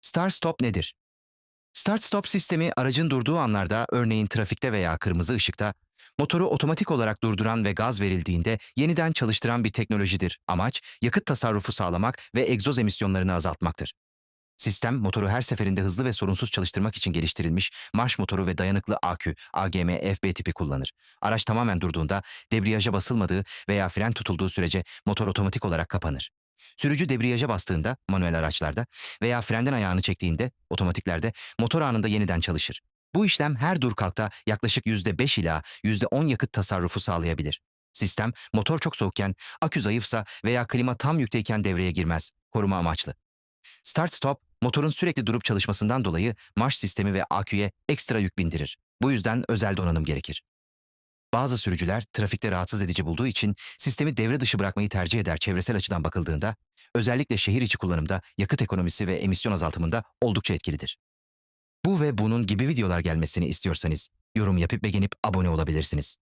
Start-stop nedir? Start-stop sistemi aracın durduğu anlarda, örneğin trafikte veya kırmızı ışıkta, motoru otomatik olarak durduran ve gaz verildiğinde yeniden çalıştıran bir teknolojidir. Amaç, yakıt tasarrufu sağlamak ve egzoz emisyonlarını azaltmaktır. Sistem, motoru her seferinde hızlı ve sorunsuz çalıştırmak için geliştirilmiş marş motoru ve dayanıklı akü, AGM FB tipi kullanır. Araç tamamen durduğunda, debriyaja basılmadığı veya fren tutulduğu sürece motor otomatik olarak kapanır. Sürücü debriyaja bastığında, manuel araçlarda veya frenden ayağını çektiğinde, otomatiklerde motor anında yeniden çalışır. Bu işlem her dur kalkta yaklaşık %5 ila %10 yakıt tasarrufu sağlayabilir. Sistem, motor çok soğukken, akü zayıfsa veya klima tam yükteyken devreye girmez, koruma amaçlı. Start-stop, motorun sürekli durup çalışmasından dolayı marş sistemi ve aküye ekstra yük bindirir. Bu yüzden özel donanım gerekir. Bazı sürücüler trafikte rahatsız edici bulduğu için sistemi devre dışı bırakmayı tercih eder çevresel açıdan bakıldığında, özellikle şehir içi kullanımda yakıt ekonomisi ve emisyon azaltımında oldukça etkilidir. Bu ve bunun gibi videolar gelmesini istiyorsanız yorum yapıp beğenip abone olabilirsiniz.